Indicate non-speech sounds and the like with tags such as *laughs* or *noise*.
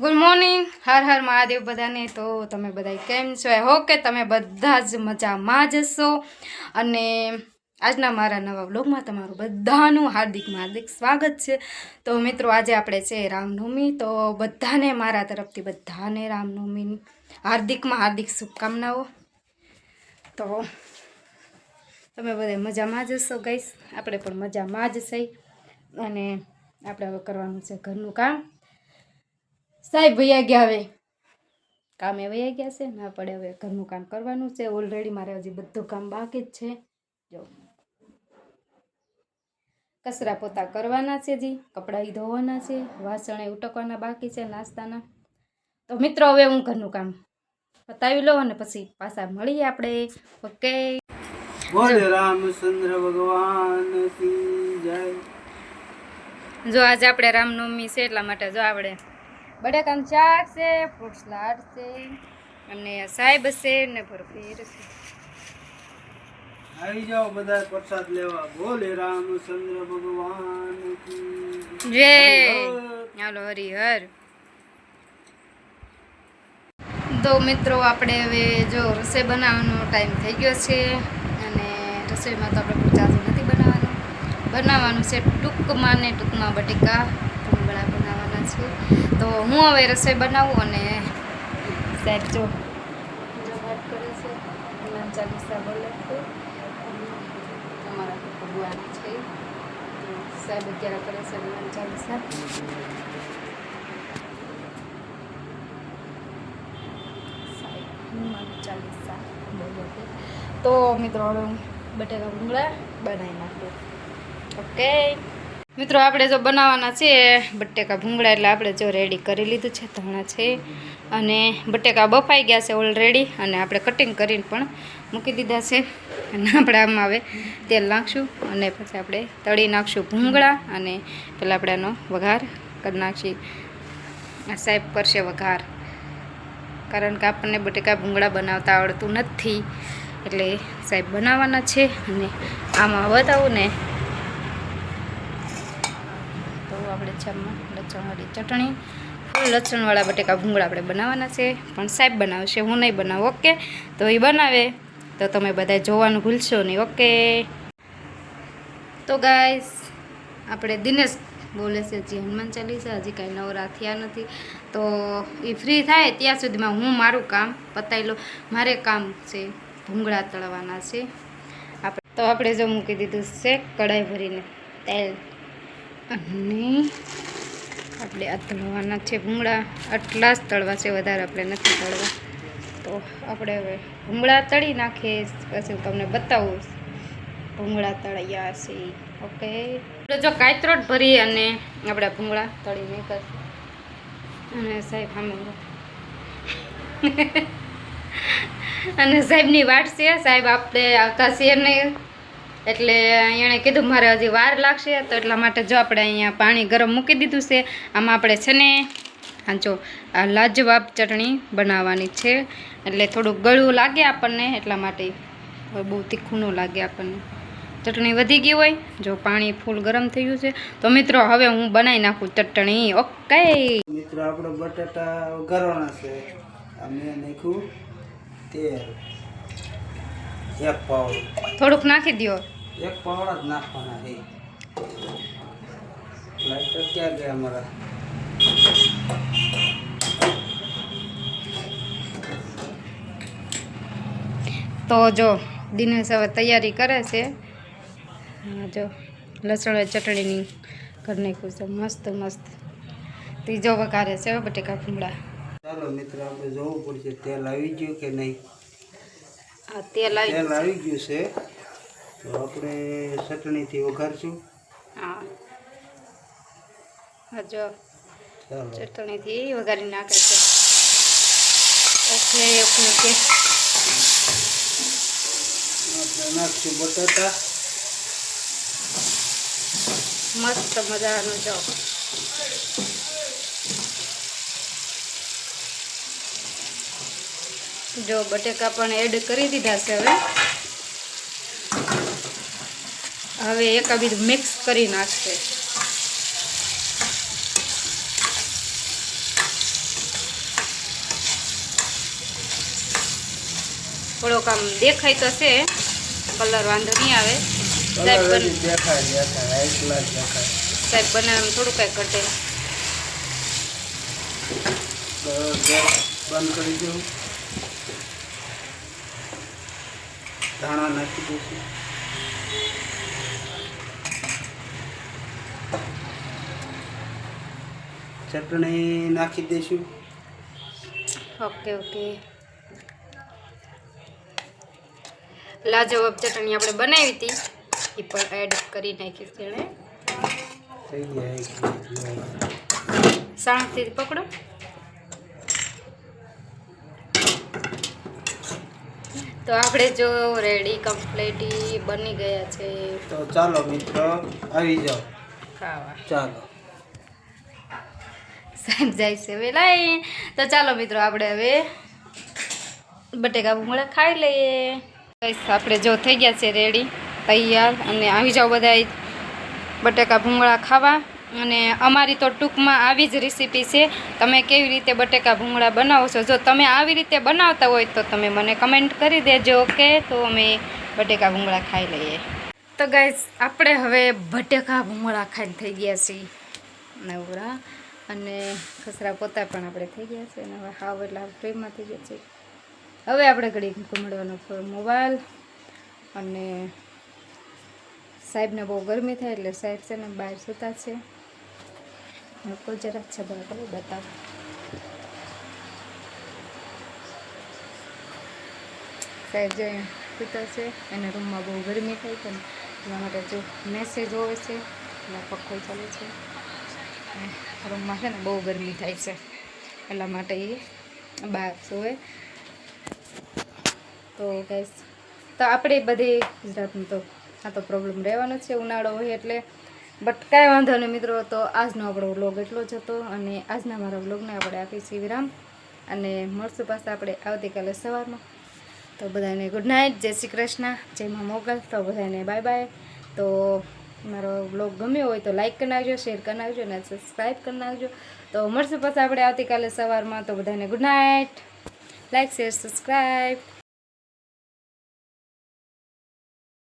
Good morning Har Har Mahadev બધાને. તો તમે બધા કેમ છો? આઈ હોપ કે તમે બધા જ મજામાં જ હશો. અને આજના મારા નવા બ્લોગમાં તમારું બધાનું હાર્દિક હાર્દિક સ્વાગત છે. તો મિત્રો, આજે આપણે છે રામનવમી. તો બધાને મારા તરફથી બધાને રામનવમી હાર્દિકમાં હાર્દિક શુભકામનાઓ. તો તમે બધા મજામાં જ હશો ગઈશ આપણે પણ મજામાં જ છે અને આપણે હવે કરવાનું છે ઘરનું કામ. સાહેબ ભૈયા ગયા હવે. કામે વૈયા ગયા છે? ના પડે હવે ઘરનું કામ કરવાનું છે. ઓલરેડી મારે હજી બધું કામ બાકી જ છે. જો. કચરા પોતા કરવાના છે જી કપડાં ધોવાના છે. વાસણ એ ઉટકવાના બાકી છે નાસ્તાના. તો મિત્રો હવે હું ઘરનું કામ પતાવી લઉં અને પછી પાછા મળીએ આપણે. ઓકે. બોલે રામચંદ્ર ભગવાન જય. જો આજે આપણે રામનવમી છે એટલા માટે જો આપણે બટેકાનું શાક છે ફ્રૂટ સલાડ છે અને સાહેબ છે ને ભરપેર. છે આવી જાઓ બધા પ્રસાદ લેવા. બોલે રામચંદ્ર ભગવાન જય. હરિહર. હરિહર. તો મિત્રો આપણે હવે જો રસોઈ બનાવવાનો ટાઈમ થઈ ગયો છે અને રસોઈમાં તો આપણે જાજુ નથી બનાવવાનું. બનાવવાનું છે ટૂંકમાં ને ટૂંકમાં બટેકા ભૂંગળા બનાવવાના છે. તો હું હવે રસોઈ બનાવું અને સાહેબ જો. વાત કરે છે હનુમાન ચાલીસા બોલે છે. અમારા ભગવાન છે. સાહેબ અત્યારે કરે છે હનુમાન ચાલીસા તો મિત્રો બટેકા ભૂંગળા બનાવી નાખું. ઓકે? મિત્રો, આપણે જો બનાવવાના છે બટેકા ભૂંગળા, એટલે આપણે જો રેડી કરી લીધું છે, ધાણા છે, અને બટેકા બફાઈ ગયા છે ઓલરેડી અને આપણે કટિંગ કરીને પણ મૂકી દીધા છે. અને આપણે આમાં હવે તેલ નાખશું, અને પછી આપણે તળી નાખશું ભૂંગળા, અને પહેલાં આપણે આનો વઘાર કરી નાખીએ આ સાહેબ કરશે વઘાર, કારણ કે આપણને બટેકા ભૂંગળા બનાવતા આવડતું નથી. એટલે સાહેબ બનાવવાના છે, અને આમાં બતાવું ને આપણે જમવા લસણવાળી ચટણી. લસણવાળા બટેકા ભૂંગળા આપણે બનાવવાના છે. પણ સાહેબ બનાવશે, હું નહીં બનાવું, ઓકે? તો એ બનાવે. તો તમે બધા જોવાનું ભૂલશો નહીં, ઓકે? તો ગાઈસ, આપણે દિનેશ બોલે છે હજી હનુમાન ચાલીસા, હજી કાંઈ નવરા થયા નથી. તો એ ફ્રી થાય ત્યાં સુધીમાં હું મારું કામ પતાવી લઉં. મારે કામ છે ભૂંગળા તળવાના છે. આપણે તો આપણે જો મૂકી દીધું છે કઢાઈ ભરીને તેલ. અને આપણે આ તળવાના છે ભૂંગળા. આટલા જ તળવા છે, વધારે આપણે નથી તળવા. તો આપણે હવે ભૂંગળા તળી નાખીએ, પછી હું તમને બતાવું. ભૂંગળા તળ્યા છે. ઓકે. જો કાયત્રોટ ભરી અને આપણે ભૂંગળા તળી નીકળ અને સાહેબ આમ *laughs* અને સાહેબની વાટ છે, સાહેબ આપણે આવતા છે નહીં એટલે એણે કીધું, મારે હજી વાર લાગશે, તો એટલા માટે જો આપણે અહીંયા પાણી ગરમ મૂકી દીધું છે, આમાં આપણે છે ને, હા જો, આ લાજવાબ ચટણી બનાવવાની છે. એટલે થોડુંક ગળું લાગે આપણને, એટલા માટે બહુ તીખું ન લાગે આપણને. ચટણી વધી ગઈ હોય, જો પાણી ફૂલ ગરમ થઈ ગયું છે. તો મિત્રો, હવે હું બનાવી નાખું ચટણી, ઓકે? મિત્રો, આપણે બટાટા ગરવાના છે. અમે નાખ્યું તેલ. એક પાવડો થોડુંક નાખી દો એક પાવડા જ નાખવાના છે લાઈટર ક્યાં ગયા અમારા તો જો દિનેશ હવે તૈયારી કરે છે હા જો લસણ ચટણીની કરી નાખ્યું છે મસ્ત મસ્ત ત્રીજો વઘારે છે હવે બટેકા ભૂંગળા ચાલો મિત્રો આપણે જોવું પડશે તેલ આવી ગયું કે નહીં આ તેલ આવી તેલ આવી ગયું છે. તો આપણે ચટણીથી વઘારશું હા. હા જો. ચટણીથી વઘારી નાખે છે. Okay okay okay. આપણે નાખશું બટાટા. મસ્ત મજાનું જો. જો બટેકા પણ એડ કરી દીધા છે હવે. હવે એકાબીજ મિક્સ કરી નાખશે. થોડોક આમ દેખાય તો છે કલર વાંધો નહીં આવે. સાહેબ બનાવે થોડું કાંઈ કટે બંધ કરી દઉં. ધાણા નાખી દઈશું. ચટણી નાખી દઈશું. Okay okay. લાજવાબ ચટણી આપણે બનાવી હતી. એ પણ એડ કરી નાખી તેણે. સાણથી પકડો. તો આપણે જો રેડી કમ્પ્લીટ બની ગયા છે. તો ચાલો મિત્રો આવી જાઓ. ખાવા. ચાલો. સાંજ જાય છે વેલાય તો ચાલો મિત્રો આપણે હવે બટેકા ભૂંગળા ખાઈ લઈએ. બસ આપણે જો થઈ ગયા છે રેડી તૈયાર અને આવી જાઓ બધા બટેકા ભૂંગળા ખાવા. અને અમારી તો ટૂંકમાં આવી જ રેસીપી છે. તમે કેવી રીતે બટેકા ભૂંગળા બનાવો છો જો તમે આવી રીતે બનાવતા હોય તો તમે મને કમેન્ટ કરી દેજો, ઓકે? તો અમે બટેકા ભૂંગળા ખાઈ લઈએ. તો ગાઈઝ આપણે હવે બટેકા ભૂંગળા ખાઈને થઈ ગયા છીએ નવરા. અને ખસરા પોતા પણ આપણે થઈ ગયા છે. અને હવે હાવ એટલે ફ્રીમાં થઈ ગયા છે હવે આપણે ઘડી ઘૂમડવાનો મોબાઈલ અને સાહેબને બહુ ગરમી થાય એટલે સાહેબ છે ને બહાર સૂતા છે. કોઈ જરાક છે બરાબર બતાવ. સાહેબ, જે સૂતા છે, એને રૂમમાં બહુ ગરમી થાય છે ને, એના માટે જો મેસેજ હોય છે અને પંખો ચાલે છે. રૂમમાં છે ને બહુ ગરમી થાય છે, એટલા માટે એ બહાર સૂવે. તો ગેસ તો આપણે બધી ગુજરાતનું તો આ તો પ્રોબ્લેમ રહેવાનો છે, ઉનાળો હોય એટલે બટ કાંઈ વાંધો નહીં મિત્રો, તો આજનો આપણો વ્લોગ એટલો જ હતો અને આજના મારા વ્લોગને આપણે આપીશું વિરામ. અને મળશું પાછા આપણે આવતીકાલે સવારમાં તો બધાને ગુડ નાઇટ જય શ્રી કૃષ્ણ, જય મોગલ. તો બધાને બાય બાય તો મારો બ્લોગ ગમ્યો હોય તો લાઇક કરી નાખજો શેર કરી નાખજો અને સબસ્ક્રાઈબ કરી નાખજો. તો મળશું પાછા આપણે આવતીકાલે સવારમાં. તો બધાને good night like share subscribe